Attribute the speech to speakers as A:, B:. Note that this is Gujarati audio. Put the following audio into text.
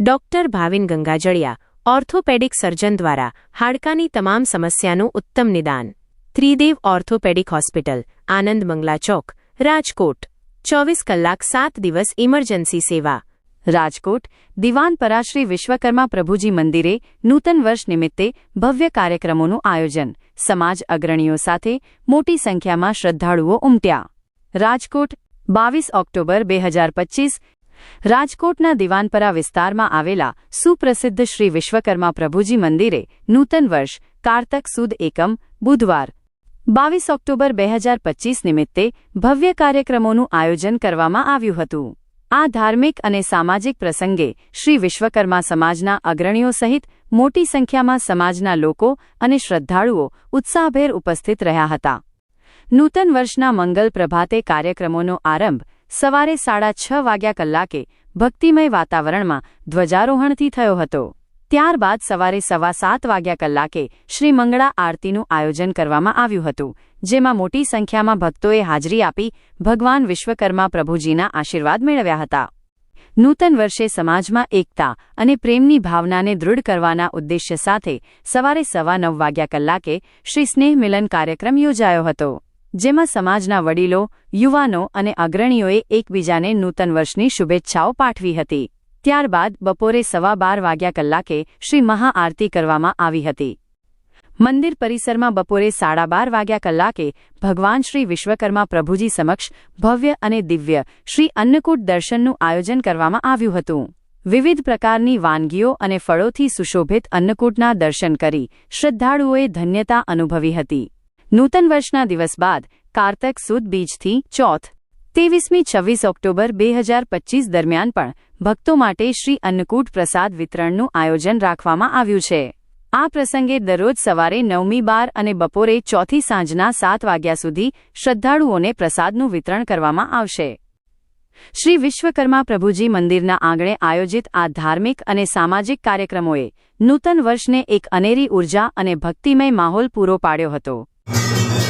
A: Doctor Bhavin Gangajaliya, orthopaedic surgeon દ્વારા હાડકાની તમામ સમસ્યાનું ઉત્તમ નિદાન. Tridev orthopaedic hospital, Anand Mangala Chowk, Rajkot. ચોવીસ કલાક સાત દિવસ ઇમરજન્સી સેવા.
B: રાજકોટ, દિવાનપરા શ્રી વિશ્વકર્મા પ્રભુજી મંદિરે નૂતન વર્ષ નિમિત્તે ભવ્ય કાર્યક્રમોનું આયોજન. સમાજ અગ્રણીઓ સાથે મોટી સંખ્યામાં શ્રદ્ધાળુઓ ઉમટ્યા. રાજકોટ, બાવીસ ઓક્ટોબર બે હજાર પચીસ રાજકોટના દિવાનપરા વિસ્તારમાં આવેલા સુપ્રસિદ્ધ શ્રી વિશ્વકર્મા પ્રભુજી મંદિરે નૂતન વર્ષ, કારતક સુદ એકમ, બુધવાર, બાવીસ ઓક્ટોબર બે હજાર પચીસ નિમિત્તે ભવ્ય કાર્યક્રમોનું આયોજન કરવામાં આવ્યું હતું. આ ધાર્મિક અને સામાજિક પ્રસંગે શ્રી વિશ્વકર્મા સમાજના અગ્રણીઓ સહિત મોટી સંખ્યામાં સમાજના લોકો અને શ્રદ્ધાળુઓ ઉત્સાહભેર ઉપસ્થિત રહ્યા હતા. નૂતન વર્ષના મંગલ પ્રભાતે કાર્યક્રમોનો આરંભ સવારે સાડા છ વાગ્યા કલાકે ભક્તિમય વાતાવરણમાં ધ્વજારોહણથી થયો હતો. ત્યારબાદ સવારે સવા સાત વાગ્યા કલાકે શ્રી મંગળા આરતીનું આયોજન કરવામાં આવ્યું હતું, જેમાં મોટી સંખ્યામાં ભક્તોએ હાજરી આપી ભગવાન વિશ્વકર્મા પ્રભુજીના આશીર્વાદ મેળવ્યા હતા. નૂતન વર્ષે સમાજમાં એકતા અને પ્રેમની ભાવનાને દૃઢ કરવાના ઉદ્દેશ્ય સાથે સવારે સવા નવ વાગ્યા કલાકે શ્રી સ્નેહ મિલન કાર્યક્રમ યોજાયો હતો. જેમાં સમાજના વડીલો, યુવાનો અને અગ્રણીઓએ એકબીજાને નૂતન વર્ષની શુભેચ્છાઓ પાઠવી હતી. ત્યારબાદ બપોરે સવા બાર વાગ્યા કલાકે શ્રી મહાઆરતી કરવામાં આવી હતી. મંદિર પરિસરમાં બપોરે સાડા બાર વાગ્યા કલાકે ભગવાન શ્રી વિશ્વકર્મા પ્રભુજી સમક્ષ ભવ્ય અને દિવ્ય શ્રી અન્નકૂટ દર્શનનું આયોજન કરવામાં આવ્યું હતું. વિવિધ પ્રકારની વાનગીઓ અને ફળોથી સુશોભિત અન્નકૂટના દર્શન કરી શ્રદ્ધાળુઓએ ધન્યતા અનુભવી હતી. નૂતન વર્ષના દિવસ બાદ કારતક સુદ બીજથી ચોથ, ત્રેવીસમી છવ્વીસ ઓક્ટોબર બે હજાર પચીસ દરમિયાન પણ ભક્તો માટે શ્રી અન્નકૂટ પ્રસાદ વિતરણનું આયોજન રાખવામાં આવ્યું છે. આ પ્રસંગે દરરોજ સવારે નવમી બાર અને બપોરે ચોથી સાંજના સાત વાગ્યા સુધી શ્રદ્ધાળુઓને પ્રસાદનું વિતરણ કરવામાં આવશે. શ્રી વિશ્વકર્મા પ્રભુજી મંદિરના આંગણે આયોજિત આ ધાર્મિક અને સામાજિક કાર્યક્રમોએ નૂતન વર્ષને એક અનેરી ઊર્જા અને ભક્તિમય માહોલ પૂરો પાડ્યો હતો. you